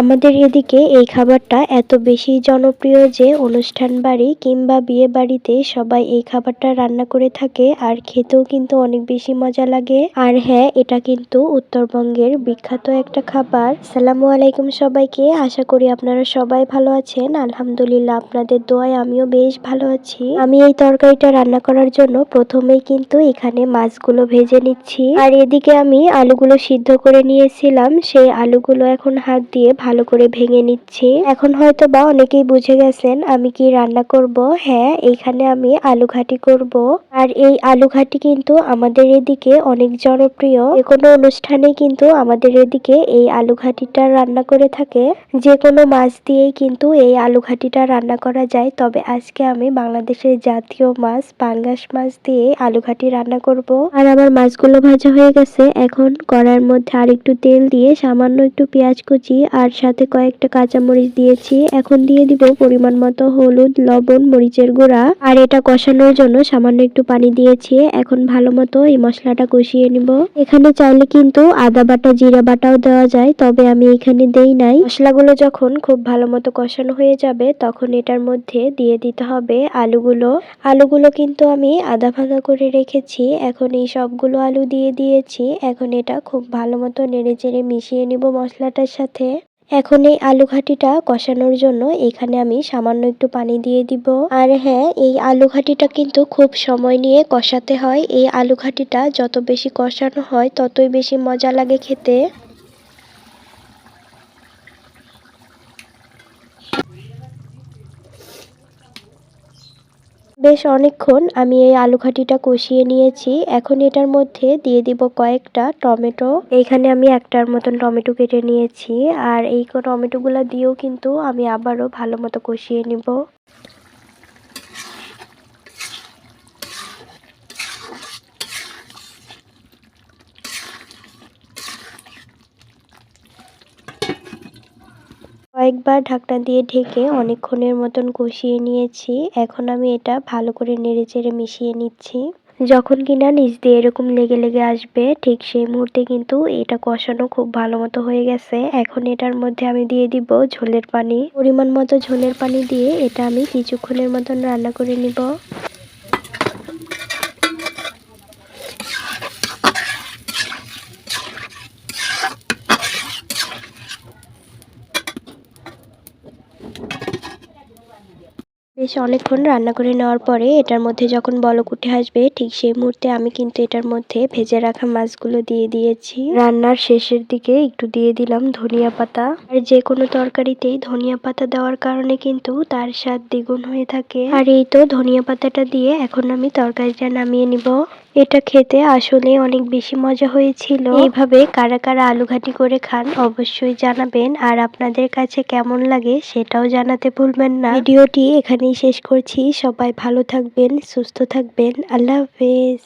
আমাদের এদিকে এই খাবারটা এত বেশি জনপ্রিয় যে অনুষ্ঠান বাড়ি কিংবা বিয়ে বাড়িতে সবাই এই খাবারটা রান্না করে থাকে আর খেতেও কিন্তু অনেক বেশি মজা লাগে। আর হ্যাঁ এটা কিন্তু উত্তরবঙ্গের বিখ্যাত একটা খাবার। সালামু আলাইকুম সবাইকে। আশা করি আপনারা সবাই ভালো আছেন। আলহামদুলিল্লাহ আপনাদের দোয়ায় আমিও বেশ ভালো আছি। আমি এই তরকারিটা রান্না করার জন্য প্রথমেই কিন্তু এখানে মাছগুলো ভেজে নিচ্ছি। আর এদিকে আমি আলুগুলো সিদ্ধ করে নিয়েছিলাম। সেই আলুগুলো এখন হাত দিয়ে ভালো করে ভেঙে নিচ্ছি। এখন হয়তো বা অনেকেই বুঝে গেছেন আমি কি রান্না করব। হ্যাঁ এইখানে আমি আলু ঘাটি করব। আর এই আলু ঘাটি কিন্তু আমাদের এদিকে অনেক জনপ্রিয়। যে কোনো অনুষ্ঠানে কিন্তু আমাদের এদিকে এই আলু ঘাটিটা রান্না করে থাকে। যে কোনো মাছ দিয়েই কিন্তু এই আলু ঘাটিটা রান্না করা যায়। তবে আজকে আমি বাংলাদেশের জাতীয় মাছ, পাঙ্গাস মাছ দিয়ে আলু ঘাটি রান্না করব। আর আমার মাছগুলো ভাজা হয়ে গেছে। এখন কড়ার মধ্যে আর একটু তেল দিয়ে সামান্য একটু পেঁয়াজ কুচি আর সাথে কয়েকটা কাঁচামরিচ দিয়েছি। এখন দিয়ে দিব পরিমাণ মতো হলুদ, লবণ, মরিচের গুঁড়া। আর এটা কষানোর জন্য সামান্য একটু পানি দিয়েছি। এখন ভালো মতো এই মশলাটা কষিয়ে নিব। এখানে চাইলে কিন্তু আদা বাটা, জিরা বাটাও দেওয়া যায়, তবে আমি এখানে দেই নাই। মশলাগুলো যখন খুব ভালো মতো কষানো হয়ে যাবে, তখন এটার মধ্যে দিয়ে দিতে হবে আলুগুলো। আলুগুলো কিন্তু আমি আধা ভাঙা করে রেখেছি। এখন এই সবগুলো আলু দিয়ে দিয়েছি। এখন এটা খুব ভালো মতো নেড়ে চেড়ে মিশিয়ে নিব মশলাটার সাথে। এখন এই আলু ঘাটিটা কষানোর জন্য এখানে আমি সামান্য একটু পানি দিয়ে দিব। আর হ্যাঁ এই আলু ঘাটিটা কিন্তু খুব সময় নিয়ে কষাতে হয়। এই আলু ঘাটিটা যত বেশি কষানো হয়, ততই বেশি মজা লাগে খেতে। বেশ অনেকক্ষণ আমি এই আলু ঘাটিটা কষিয়ে নিয়েছি। এখন এটার মধ্যে দিয়ে দিব কয়েকটা টমেটো। এখানে আমি একটার মতন টমেটো কেটে নিয়েছি। আর এই টমেটোগুলো দিয়েও কিন্তু আমি আবারও ভালো মতো কষিয়ে নিব। কয়েকবার ঢাকনা দিয়ে ঢেকে অনেকক্ষণের মতন কষিয়ে নিয়েছি। এখন আমি এটা ভালো করে নেড়ে চেড়ে মিশিয়ে নিচ্ছি। যখন কিনা নিচ দিয়ে এরকম লেগে লেগে আসবে, ঠিক সেই মুহূর্তে কিন্তু এটা কষানো খুব ভালো মতো হয়ে গেছে। এখন এটার মধ্যে আমি দিয়ে দিব ঝোলের পানি। পরিমাণ মতো ঝোলের পানি দিয়ে এটা আমি কিছুক্ষণের মতন রান্না করে নিব। বেশ অনেকক্ষণ রান্না করে নেওয়ার পরে এটার মধ্যে যখন বলক উঠে আসবে, ঠিক সেই মুহূর্তে আমি কিন্তু এটার মধ্যে ভেজে রাখা মাছগুলো দিয়ে দিয়েছি। রান্নার শেষের দিকে একটু দিয়ে দিলাম ধনিয়া পাতা। আর যে কোনো তরকারিতেই ধনিয়া পাতা দেওয়ার কারণে কিন্তু তার স্বাদ দ্বিগুণ হয়ে থাকে। আর এই তো ধনিয়া পাতাটা দিয়ে এখন আমি তরকারিটা নামিয়ে নিব। এটা খেতে আসলে অনেক বেশি মজা হয়েছিল। এইভাবে কারা কারা আলু করে খান অবশ্যই জানাবেন। আর আপনাদের কাছে কেমন লাগে সেটাও জানাতে ভুলবেন না। ভিডিওটি এখানেই শেষ করছি। সবাই ভালো থাকবেন, সুস্থ থাকবেন। আল্লাহ হাফেজ।